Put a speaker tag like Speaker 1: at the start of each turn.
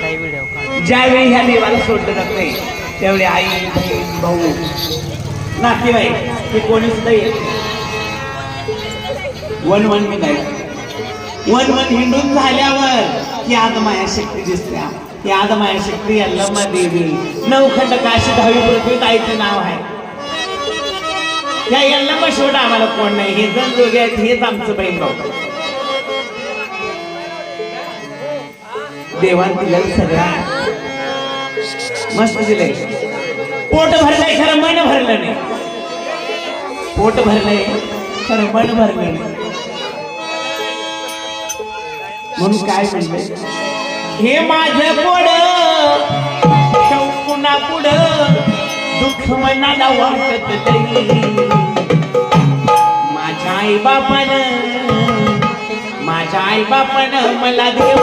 Speaker 1: काही व्हिडिओ
Speaker 2: ज्यावेळी ह्या देवाला सोडलं जात नाही त्यावेळी आई बहीण भाऊ नातेवाईक हे कोणी सुद्धा येत नाही. वन वन मी नाही. वन वन हिंडून झाल्यावर ही आदमाया शक्ती दिसल्या. ही आदमाया शक्ती यल्लम्मा देवी. नवखंड काशी दहावी पृथ्वीत आईचं नाव आहे. या यल्लम्मा शेवट आम्हाला कोण नाही. हे जण दोघे आहेत हेच आमचं बहीण भाऊ. देवान दिलं सगळं. मस्त दिलंय. पोट भरलंय खरं मन भरलं नाही. पोट भरलंय खरं मन भरलं नाही. म्हणून काय म्हणलंय? हे माझं पोड शंकुना पुढ दुःख मनाला वाटत तरी. माझ्या आई बापानं माझ्या आई बापानं मला सोडलं